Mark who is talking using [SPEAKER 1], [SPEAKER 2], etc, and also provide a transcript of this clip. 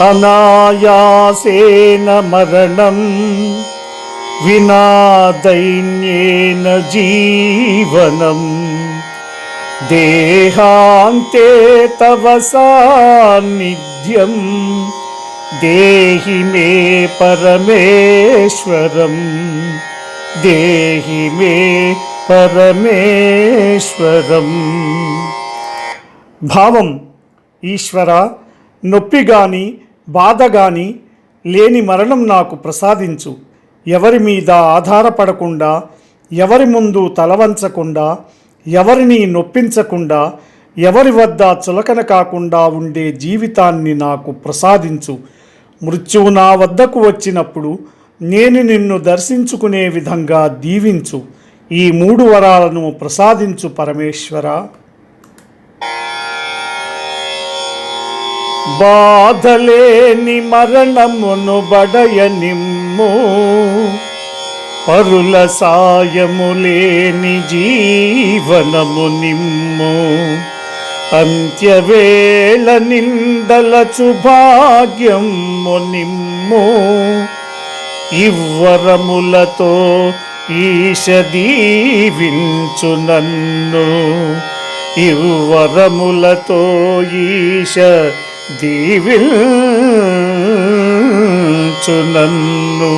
[SPEAKER 1] అనాయాసేన మరణం వినా దైన్యేన జీవనం. దేహాంతే తవ సాన్నిధ్యం దేహి మే పరమేశ్వరం. దేహి మే పరమేశ్వరం. భావం ఈశ్వర నొప్పి గాని బాధ గాని లేని మరణం నాకు ప్రసాదించు. ఎవరి మీద ఆధారపడకుండా ఎవరి ముందు తలవంచకుండా ఎవరిని నొప్పించకుండా ఎవరి వద్ద చులకన కాకుండా ఉండే జీవితాన్ని నాకు ప్రసాదించు. మృత్యువు నా వద్దకు వచ్చినప్పుడు నేను నిన్ను దర్శించుకునే విధంగా దీవించు. ఈ మూడు వరాలను ప్రసాదించు పరమేశ్వర. బాధలేని మరణమును బడయ నిమ్ము పరుల సాయము లేని జీవనము నిమ్ము. అంత్యవేళ నిందల చుభాగ్యము నిమ్ము. ఇవ్వరములతో ఈశ దీవించు నన్ను. ఇవ్వరములతో ఈశ దీవిల్ చునన్ను